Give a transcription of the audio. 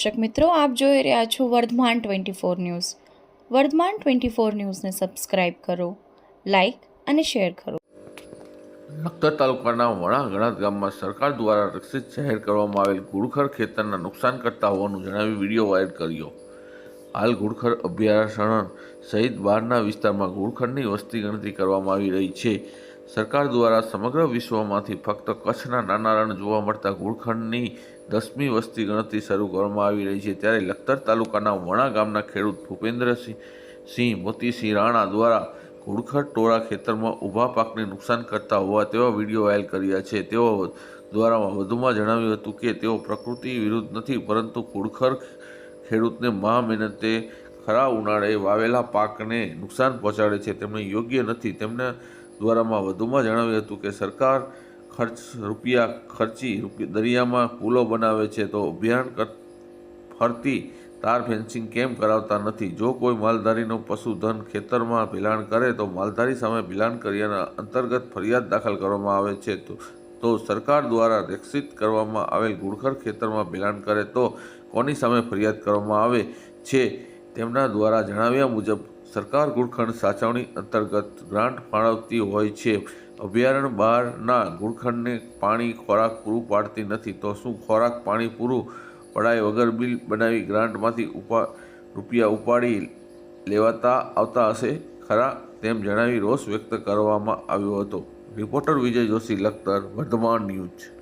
દર્શક મિત્રો, આપ જોઈ રહ્યા છો Vardhman twenty four news. Vardhman twenty four ન્યૂઝને સબસ્ક્રાઇબ કરો, લાઇક અને શેર કરો. લખતર તાલુકાના વણા ગણાત ગામમાં સરકાર દ્વારા રક્ષિત જાહેર કરવામાં આવેલ ઘુડખર ખેતરના નુકસાન કરતા હોવાનું જણાવી વીડિયો વાયરલ કર્યો. હાલ ઘુડખર અભયારણ્ય સહિત બહારના વિસ્તારમાં ઘુડખરની વસ્તી ગણતરી કરવામાં આવી રહી છે. સરકાર દ્વારા સમગ્ર વિશ્વમાંથી ફક્ત કચ્છના નાના રણ જોવા મળતા ગુળખંડની દસમી વસ્તી ગણતરી શરૂ કરવામાં આવી રહી છે. ત્યારે લખતર તાલુકાના વણા ગામના ખેડૂત ભૂપેન્દ્રસિંહ સિંહ, મોતીસિંહ રાણા દ્વારા ઘુડખર ટોળા ખેતરમાં ઊભા પાકને નુકસાન કરતા હોવા તેવા વીડિયો વાયરલ કર્યા છે. તેઓ દ્વારા વધુમાં જણાવ્યું હતું કે, તેઓ પ્રકૃતિ વિરુદ્ધ નથી, પરંતુ ઘુડખર ખેડૂતને મહા મહેનતે ખરા ઉનાળે વાવેલા પાકને નુકસાન પહોંચાડે છે. તેમણે યોગ્ય નથી. તેમના દ્વારામાં વધુમાં જણાવ્યું હતું કે સરકાર ખર્ચ, રૂપિયા ખર્ચી દરિયામાં પુલો બનાવે છે તો અભિયાન ફરતી તાર ફેન્સિંગ કેમ કરાવતા નથી? જો કોઈ માલધારીનું પશુધન ખેતરમાં ભિલાણ કરે તો માલધારી સામે ભિલાણ કર્યાના અંતર્ગત ફરિયાદ દાખલ કરવામાં આવે છે તો તો સરકાર દ્વારા રક્ષિત કરવામાં આવેલ ગુડખર ખેતરમાં ભિલાણ કરે તો કોની સામે ફરિયાદ કરવામાં આવે છે? તેમના દ્વારા જણાવ્યા મુજબ સરકાર ગુડખંડ સાચવણી અંતર્ગત ગ્રાન્ટ ફાળવતી હોય છે. અભયારણ્ય બહારના ગુડખંડને પાણી ખોરાક પૂરું પાડતી નથી તો શું ખોરાક પાણી પૂરું પડાય વગર બિલ બનાવી ગ્રાન્ટમાંથી ઉપા, રૂપિયા ઉપાડી લેવાતા આવતા હશે? ખરા, તેમ જણાવી રોષ વ્યક્ત કરવામાં આવ્યો હતો. Reporter Vijay Joshi, Lakhtar, Vardhman news.